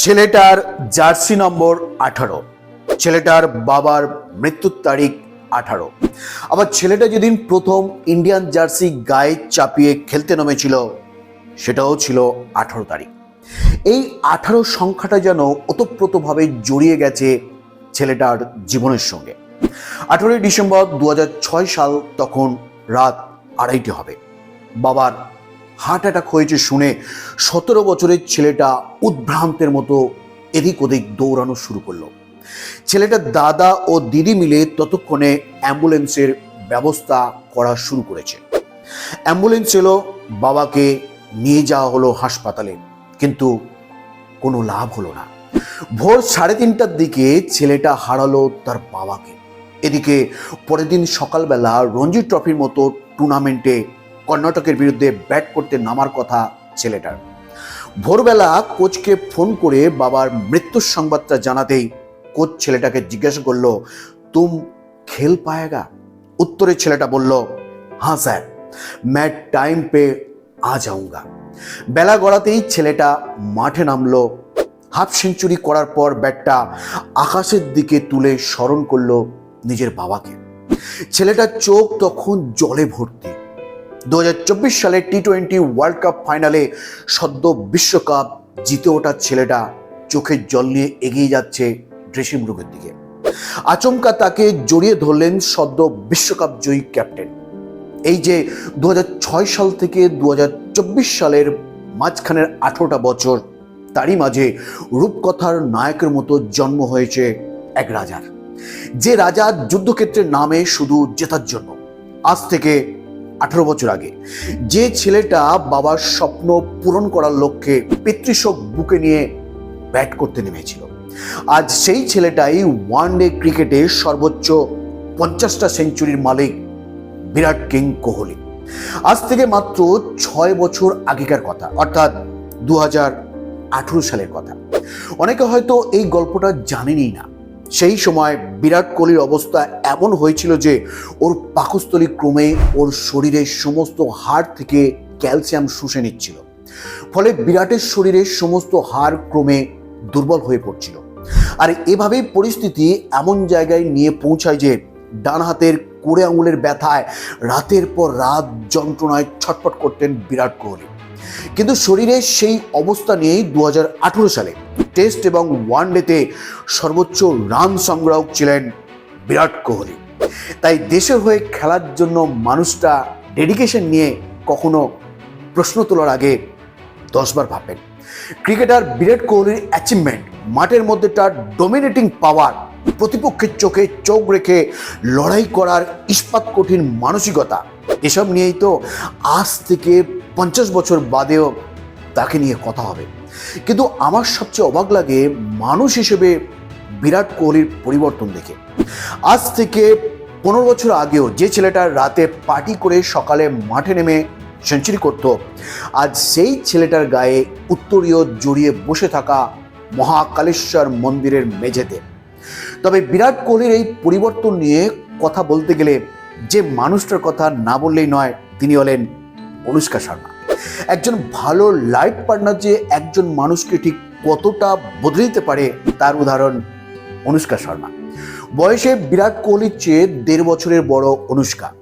ছেলেটার জার্সি নম্বর আঠারো। ছেলেটার বাবার মৃত্যুর তারিখ আঠারো। আবার ছেলেটা যেদিন প্রথম ইন্ডিয়ান জার্সি গায়ে চাপিয়ে খেলতে নেমেছিল, সেটাও ছিল আঠারো তারিখ। এই আঠারো সংখ্যাটা যেন ওতপ্রোতভাবে জড়িয়ে গেছে ছেলেটার জীবনের সঙ্গে। আঠারোই ডিসেম্বর দু হাজার ছয় সাল তখন রাত আড়াইটে হবে। বাবার হার্ট অ্যাটাক হয়েছে শুনে সতেরো বছরের ছেলেটা উদ্ভ্রান্তের মতো এদিক ওদিক দৌড়ানো শুরু করল। ছেলেটার দাদা ও দিদি মিলে ততক্ষণে অ্যাম্বুলেন্সের ব্যবস্থা করা শুরু করেছে। অ্যাম্বুলেন্স এলো, বাবাকে নিয়ে যাওয়া হলো হাসপাতালে, কিন্তু কোনো লাভ হলো না। ভোর সাড়ে তিনটার দিকে ছেলেটা হারালো তার বাবাকে। এদিকে পরের দিন সকালবেলা রঞ্জি ট্রফির মতো টুর্নামেন্টে কর্ণাটকের বিরুদ্ধে ব্যাট করতে নামার কথা ছেলেটার। ভোরবেলা কোচকে ফোন করে বাবার মৃত্যুর সংবাদটা জানাতেই কোচ ছেলেটাকে জিজ্ঞাসা করল, তুম খেল পায়েগা? উত্তরে ছেলেটা বলল হ্যাঁ স্যার, ম্যাট টাইম পে আ যাউঙ্গা বেলা গড়াতেই ছেলেটা মাঠে নামলো। হাফ সেঞ্চুরি করার পর ব্যাটটা আকাশের দিকে তুলে স্মরণ করল নিজের বাবাকে। ছেলেটার চোখ তখন জলে ভর্তি। দু হাজার চব্বিশ সালে টি টোয়েন্টি ওয়ার্ল্ড কাপ ফাইনালে সদ্য বিশ্বকাপ জিতে ওঠার ছেলেটা চোখের জল নিয়ে এগিয়ে যাচ্ছে ড্রেসিং রুমের দিকে। আচমকা তাকে জড়িয়ে ধরলেন সদ্য বিশ্বকাপ জয়ী ক্যাপ্টেন এই যে দু হাজার ছয় সাল থেকে দু হাজার চব্বিশ সালের মাঝখানের আঠেরোটা বছর, তারই মাঝে রূপকথার নায়কের মতো জন্ম হয়েছে এক রাজার। যে রাজা যুদ্ধক্ষেত্রে নামে শুধু জেতার জন্য, আজ থেকে আঠারো বছর আগে। যে ছেলেটা বাবার স্বপ্ন পূরণ করার লক্ষ্যে পিতৃশোক বুকে নিয়ে ব্যাট করতে নেমেছিল। আজ সেই ছেলেটাই ওয়ান ডে ক্রিকেটে সর্বোচ্চ পঞ্চাশটা সেঞ্চুরির মালিক বিরাট কিং কোহলি। আজ থেকে মাত্র ছয় বছর আগেকার কথা, অর্থাৎ দু সালের কথা। অনেকে হয়তো এই গল্পটা জানেনই না। সেই সময় বিরাট কোহলির অবস্থা এমন হয়েছিল যে ওর পাকস্থলী ক্রমে ওর শরীরের সমস্ত হাড় থেকে ক্যালসিয়াম শুষে নিচ্ছিল। ফলে বিরাটের শরীরের সমস্ত হাড় ক্রমে দুর্বল হয়ে পড়ছিল। আর এভাবেই পরিস্থিতি এমন জায়গায় নিয়ে পৌঁছায় যে ডান হাতের কোড়ে আঙুলের ব্যথায় রাতের পর রাত যন্ত্রণায় ছটফট করতেন বিরাট কোহলি। কিন্তু শরীরের সেই অবস্থা নিয়েই দু হাজার আঠারো সালে টেস্ট এবং ওয়ানডেতে সর্বোচ্চ রান সংগ্রাহক ছিলেন বিরাট কোহলি। তাই দেশের হয়ে খেলার জন্য মানুষটা ডেডিকেশন নিয়ে কখনো প্রশ্ন তোলার আগে দশবার ভাববেন। ক্রিকেটার বিরাট কোহলির অ্যাচিভমেন্ট মাঠের মধ্যে তার ডোমিনেটিং পাওয়ার প্রতিপক্ষের চোখে চোখ রেখে লড়াই করার ইস্পাত কঠিন মানসিকতা, এসব নিয়েই তো আজ থেকে পঞ্চাশ বছর বাদেও তাকে নিয়ে কথা হবে। কিন্তু আমার সবচেয়ে অবাক লাগে মানুষ হিসেবে বিরাট কোহলির পরিবর্তন দেখে। আজ থেকে পনেরো বছর আগেও যে ছেলেটা রাতে পার্টি করে সকালে মাঠে নেমে সেঞ্চুরি করত, আজ সেই ছেলেটার গায়ে উত্তরীয় জড়িয়ে বসে থাকা মহাকালেশ্বর মন্দিরের মেঝেতে। তবে বিরাট কোহলির এই পরিবর্তন নিয়ে কথা বলতে গেলে যে মানুষটার কথা না বললেই নয়, তিনি হলেন অনুষ্কা শর্মা। একজন ভালো লাইফ পার্টনার যে একজন মানুষকে ঠিক কতটা বদলে দিতে পারে তার উদাহরণ অনুষ্কা শর্মা। বয়সে বিরাট কোহলির চেয়ে দেড় বছরের বড় অনুষ্কা।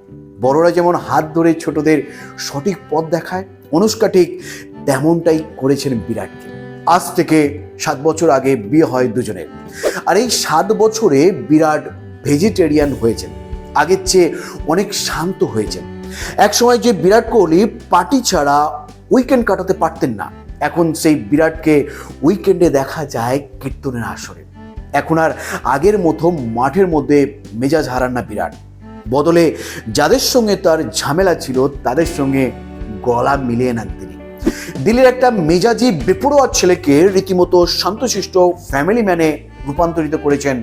বড়রা যেমন হাত ধরে ছোটদের সঠিক পথ দেখায়, অনুষ্কা ঠিক তেমনটাই করেছেন বিরাটকে। আজ থেকে সাত বছর আগে বিয়ে হয় দুজনের। আর এই সাত বছরে বিরাট ভেজিটেরিয়ান হয়েছেন। আগের চেয়ে অনেক শান্ত হয়েছেন। একসময় যে বিরাট কোহলি পার্টি ছাড়া উইকেন্ড কাটাতে পারতেন না, এখন সেই বিরাটকে উইকেন্ডে দেখা যায় কীর্তনের আসরে। এখন আর আগের মতো মাঠের মধ্যে মেজাজ হারান না বিরাট। বদলে যাদের সঙ্গে তার ঝামেলা ছিল, তাদের সঙ্গে গলা মিলিয়ে নেন তিনি। দিল্লির একটা মেজাজি বেপরোয়া ছেলেকে রীতিমতো শান্তশিষ্ট ফ্যামিলি ম্যানে রূপান্তরিত করেছেন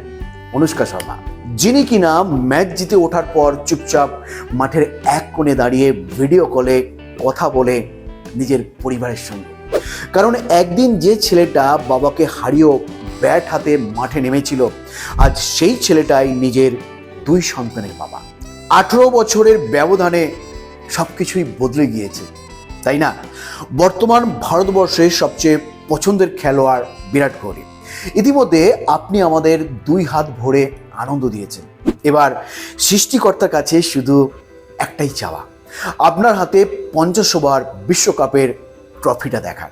অনুষ্কা শর্মা। যিনি কিনা ম্যাচ জিতে ওঠার পর চুপচাপ মাঠের এক কোণে দাঁড়িয়ে ভিডিও কলে কথা বলে নিজের পরিবারের সঙ্গে। কারণ একদিন যে ছেলেটা বাবাকে হারিয়েও ব্যাট হাতে মাঠে নেমেছিল, আজ সেই ছেলেটাই নিজের দুই সন্তানের বাবা। আঠেরো বছরের ব্যবধানে সব কিছুই বদলে গিয়েছে, তাই না? বর্তমান ভারতবর্ষের সবচেয়ে পছন্দের খেলোয়াড় বিরাট কোহলি। ইতিমধ্যে আপনি আমাদের দুই হাত ভরে আনন্দ দিয়েছেন। এবার সৃষ্টিকর্তার কাছে শুধু একটাই চাওয়া, আপনার হাতে পঞ্চাশ ওভার বিশ্বকাপের ট্রফিটা দেখার।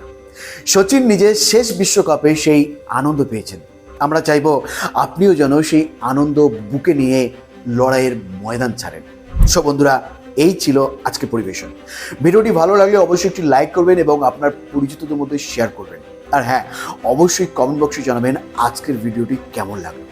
সচিন নিজের শেষ বিশ্বকাপে সেই আনন্দ পেয়েছেন। আমরা চাইব আপনিও যেন সেই আনন্দ বুকে নিয়ে লড়াইয়ের ময়দান ছাড়েন। সব বন্ধুরা, এই ছিল আজকে পরিবেশন। ভিডিওটি ভালো লাগলে অবশ্যই একটি লাইক করবেন এবং আপনার পরিচিতদের মধ্যে শেয়ার করবেন। আর হ্যাঁ অবশ্যই কমেন্ট বক্সে জানাবেন আজকের ভিডিওটি কেমন লাগল।